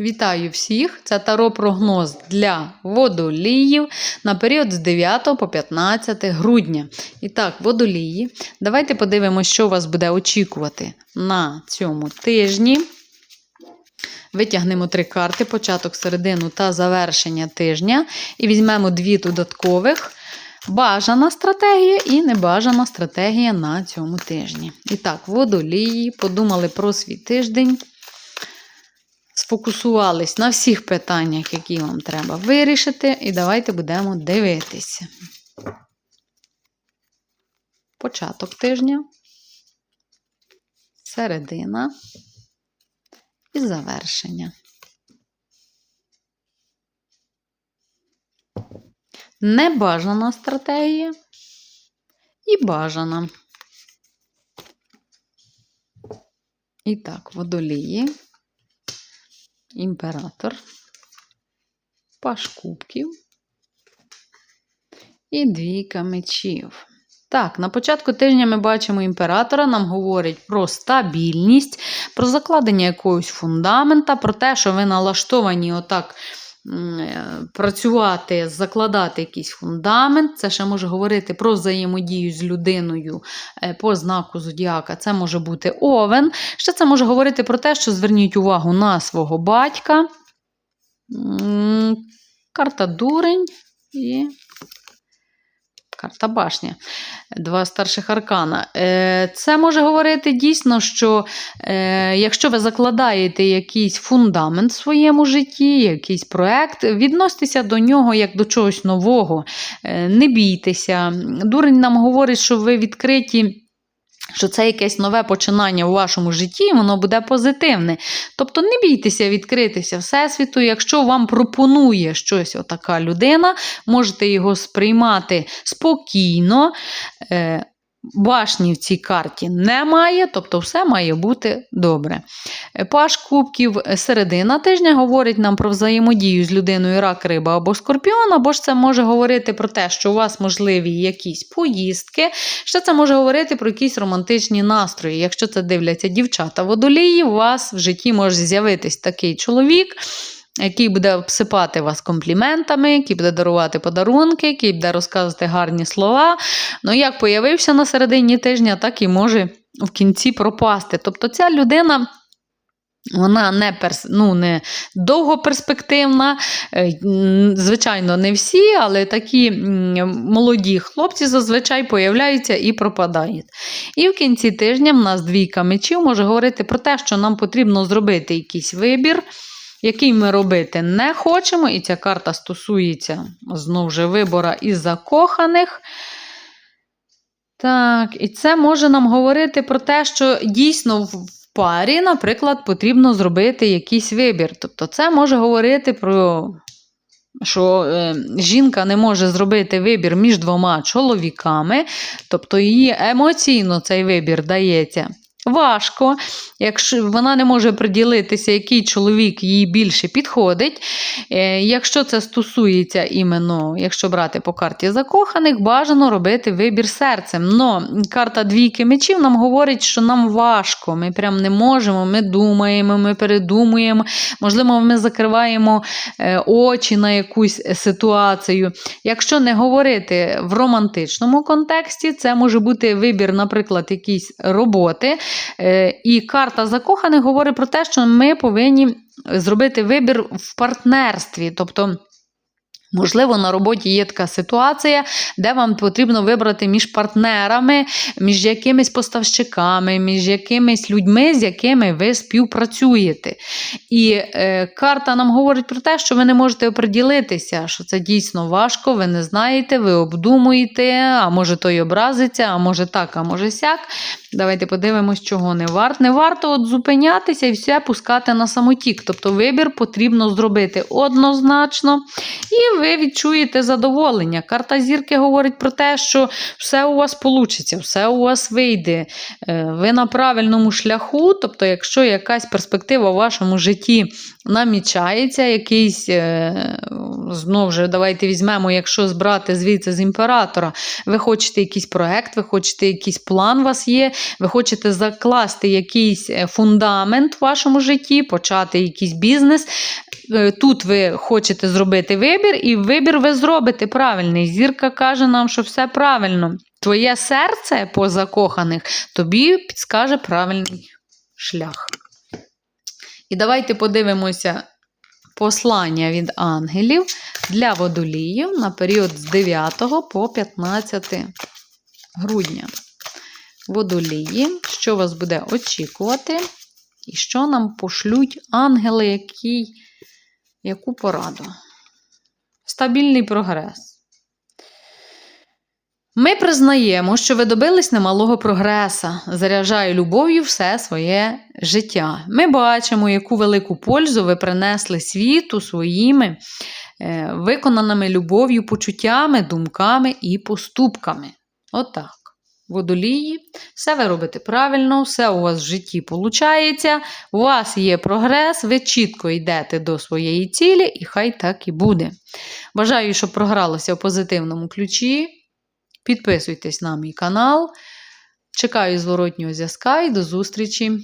Вітаю всіх! Це таро прогноз для водоліїв на період з 9 по 15 грудня. І так, водолії, давайте подивимося, що вас буде очікувати на цьому тижні. Витягнемо три карти: початок, середину та завершення тижня. І візьмемо дві додаткових. Бажана стратегія і небажана стратегія на цьому тижні. І так, водолії подумали про свій тиждень сфокусувались на всіх питаннях, які вам треба вирішити, і давайте будемо дивитися. Початок тижня, середина і завершення. Небажана стратегія і бажана. І так, водолії імператор, паш кубків і двійка мечів. Так, на початку тижня ми бачимо імператора, нам говорить про стабільність, про закладення якогось фундамента, про те, що ви налаштовані отак працювати, закладати якийсь фундамент. Це ще може говорити про взаємодію з людиною е, по знаку зодіака. Це може бути овен. Ще це може говорити про те, що зверніть увагу на свого батька. Карта дурень і карта башня. Два старших аркана. Е, Це може говорити дійсно, що е, якщо ви закладаєте якийсь фундамент в своєму житті, якийсь проект, відноситеся до нього як до чогось нового. Е, Не бійтеся. Дурень нам говорить, що ви відкриті. Що це якесь нове починання у вашому житті, і воно буде позитивне. Тобто не бійтеся відкритися Всесвіту. Якщо вам пропонує щось отака людина, можете його сприймати спокійно. Е, Башні в цій карті немає, тобто все має бути добре. Е, Паш кубків е, середина тижня говорить нам про взаємодію з людиною рак, риба або скорпіон, або ж це може говорити про те, що у вас можливі якісь поїздки, ще це може говорити про якісь романтичні настрої. Якщо це дивляться дівчата водолії, у вас в житті може з'явитись такий чоловік який буде обсипати вас компліментами, який буде дарувати подарунки, який буде розказувати гарні слова. Ну, як появився на середині тижня, так і може в кінці пропасти. Тобто ця людина. Вона не перс... ну, не довгоперспективна. Е, Звичайно, не всі, але такі молоді хлопці зазвичай появляються і пропадають. І в кінці тижня в нас двійка мечів може говорити про те, що нам потрібно зробити якийсь вибір який ми робити не хочемо, і ця карта стосується знову ж вибора із закоханих. Так, і це може нам говорити про те, що дійсно в парі, наприклад, потрібно зробити якийсь вибір. Тобто, це може говорити про. Що е, жінка не може зробити вибір між двома чоловіками, тобто її емоційно цей вибір дається важко, якщо вона не може приділитися, який чоловік їй більше підходить. Е, Якщо це стосується іменно, якщо брати по карті закоханих, бажано робити вибір серцем. Но карта двійки мечів нам говорить, що нам важко, ми прям не можемо, ми думаємо, ми передумуємо. Можливо, ми закриваємо е, очі на якусь ситуацію. Якщо не говорити в романтичному контексті, це може бути вибір, наприклад, якісь роботи. Е, І карта закоханих говорить про те, що ми повинні зробити вибір в партнерстві. Тобто. Можливо, на роботі є така ситуація, де вам потрібно вибрати між партнерами, між якимись поставщиками, між якимись людьми, з якими ви співпрацюєте. І е, карта нам говорить про те, що ви не можете оприділитися, що це дійсно важко, ви не знаєте, ви обдумуєте, а може той образиться, а може так, а може сяк. Давайте подивимось, чого не варто. Не варто от зупинятися і все пускати на самотік. Тобто вибір потрібно зробити однозначно. І ви відчуєте задоволення. Карта зірки говорить про те, що все у вас вийде, все у вас вийде. Е, Ви на правильному шляху, тобто, якщо якась перспектива в вашому житті намічається, якийсь, е, знову ж, давайте візьмемо, якщо збрати звідси з імператора, ви хочете якийсь проект, ви хочете якийсь план у вас є, ви хочете закласти якийсь е, фундамент в вашому житті, почати якийсь бізнес. Е, Тут ви хочете зробити вибір, і вибір ви зробите правильний. Зірка каже нам, що все правильно. Твоє серце по закоханих тобі підскаже правильний шлях. І давайте подивимося послання від ангелів для водоліїв на період з 9 по 15 грудня. Водолії, що вас буде очікувати, і що нам пошлють ангели, який, яку пораду? Стабільний прогрес. Ми признаємо, що ви добились немалого прогреса, заряджає любов'ю все своє життя. Ми бачимо, яку велику пользу ви принесли світу своїми е, виконаними любов'ю, почуттями, думками і поступками. Отак. Водолії, все ви робите правильно, все у вас в житті виходить, у вас є прогрес, ви чітко йдете до своєї цілі, і хай так і буде. Бажаю, щоб програлося в позитивному ключі. Підписуйтесь на мій канал. Чекаю зворотнього зв'язка і до зустрічі